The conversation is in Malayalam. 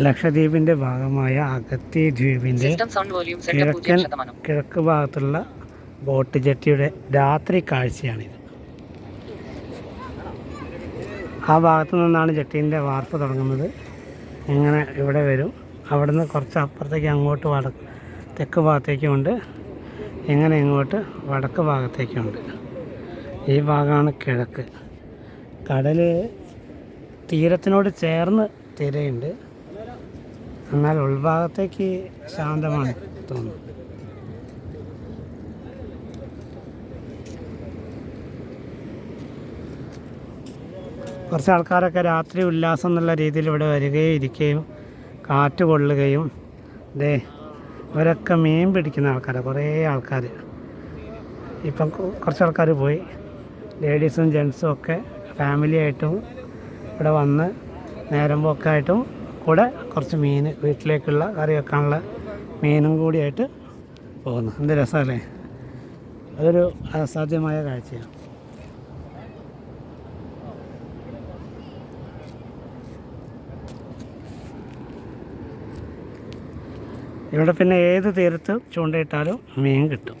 ലക്ഷദ്വീപിന്റെ ഭാഗമായ അഗത്തി set കിഴക്കൻ കിഴക്ക് ഭാഗത്തുള്ള ബോട്ട് ജെട്ടിയുടെ രാത്രി കാഴ്ചയാണിത്. ആ ഭാഗത്തു നിന്നാണ് ജെട്ടീന്റെ വാർപ്പ് തുടങ്ങുന്നത്. ഇങ്ങനെ ഇവിടെ വരും. അവിടുന്ന് കുറച്ച് അപ്പുറത്തേക്ക് അങ്ങോട്ട് വടക്ക് തെക്ക് ഭാഗത്തേക്കുമുണ്ട്. ഇങ്ങനെ ഇങ്ങോട്ട് വടക്ക് ഭാഗത്തേക്കുമുണ്ട്. ഈ ഭാഗമാണ് കിഴക്ക്. കടൽ തീരത്തിനോട് ചേർന്ന് തിരയുണ്ട്. എന്നാൽ ഉൾഭാഗത്തേക്ക് ശാന്തമാണ് തോന്നുന്നു. കുറച്ച് ആൾക്കാരൊക്കെ രാത്രി ഉല്ലാസം എന്നുള്ള രീതിയിൽ ഇവിടെ വരികയും ഇരിക്കുകയും കാറ്റ് കൊള്ളുകയും ദേ ഇവരൊക്കെ മീൻ പിടിക്കുന്ന ആൾക്കാരാണ് കുറേ ആൾക്കാർ ഇപ്പം കുറച്ച് ആൾക്കാർ പോയി. ലേഡീസും ജെൻസും ഒക്കെ ഫാമിലി ആയിട്ടും ഇവിടെ വന്ന് നേരം പോക്കായിട്ടും കൂടെ കുറച്ച് മീൻ വീട്ടിലേക്കുള്ള കറി വെക്കാനുള്ള മീനും കൂടിയായിട്ട് പോകുന്നു. എന്ത് രസമല്ലേ? അതൊരു അസാധ്യമായ കാഴ്ചയാണ്. ഇവിടെ പിന്നെ ഏത് തീരത്ത് ചൂണ്ടയിട്ടാലും മീൻ കിട്ടും.